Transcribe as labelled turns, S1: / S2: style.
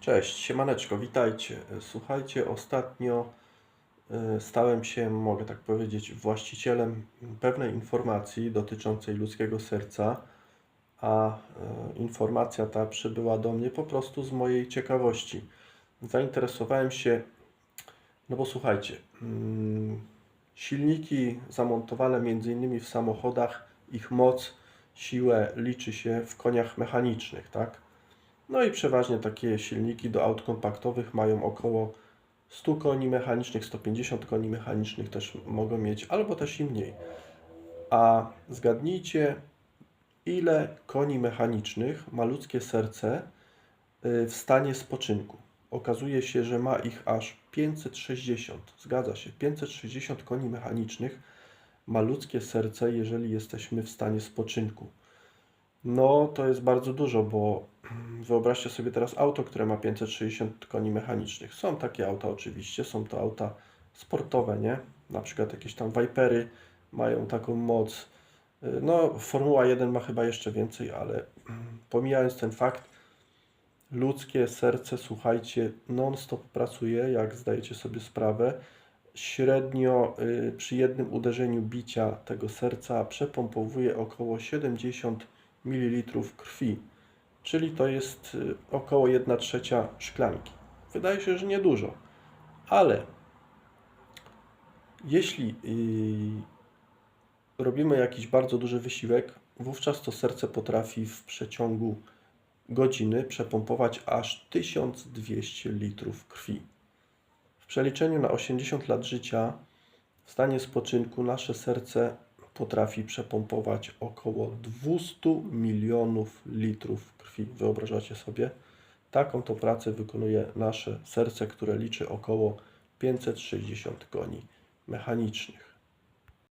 S1: Cześć, siemaneczko, witajcie. Słuchajcie, ostatnio e, stałem się, mogę tak powiedzieć, właścicielem pewnej informacji dotyczącej ludzkiego serca, a e, informacja ta przybyła do mnie po prostu z mojej ciekawości. Zainteresowałem się, no bo słuchajcie, mm, silniki zamontowane innymi w samochodach, ich moc, siłę liczy się w koniach mechanicznych, tak? No i przeważnie takie silniki do aut kompaktowych mają około 100 koni mechanicznych, 150 koni mechanicznych też mogą mieć, albo też i mniej. A zgadnijcie, ile koni mechanicznych ma ludzkie serce y, w stanie spoczynku. Okazuje się, że ma ich aż 560. Zgadza się, 560 koni mechanicznych ma ludzkie serce, jeżeli jesteśmy w stanie spoczynku. No, to jest bardzo dużo, bo wyobraźcie sobie teraz auto, które ma 560 koni mechanicznych. Są takie auta oczywiście, są to auta sportowe, nie? Na przykład jakieś tam Vipery mają taką moc. Y, No, Formuła 1 ma chyba jeszcze więcej, ale pomijając ten fakt, ludzkie serce, słuchajcie, non-stop pracuje, jak zdajecie sobie sprawę. Średnio y, przy jednym uderzeniu bicia tego serca przepompowuje około 70 ml krwi, czyli to jest y, około 1 trzecia szklanki. Wydaje się, że niedużo, ale jeśli y, robimy jakiś bardzo duży wysiłek, wówczas to serce potrafi w przeciągu godziny przepompować aż 1200 litrów krwi. W przeliczeniu na 80 lat życia w stanie spoczynku nasze serce potrafi przepompować około 200 milionów litrów krwi. Wyobrażacie sobie? Taką to pracę wykonuje nasze serce, które liczy około 560 koni mechanicznych.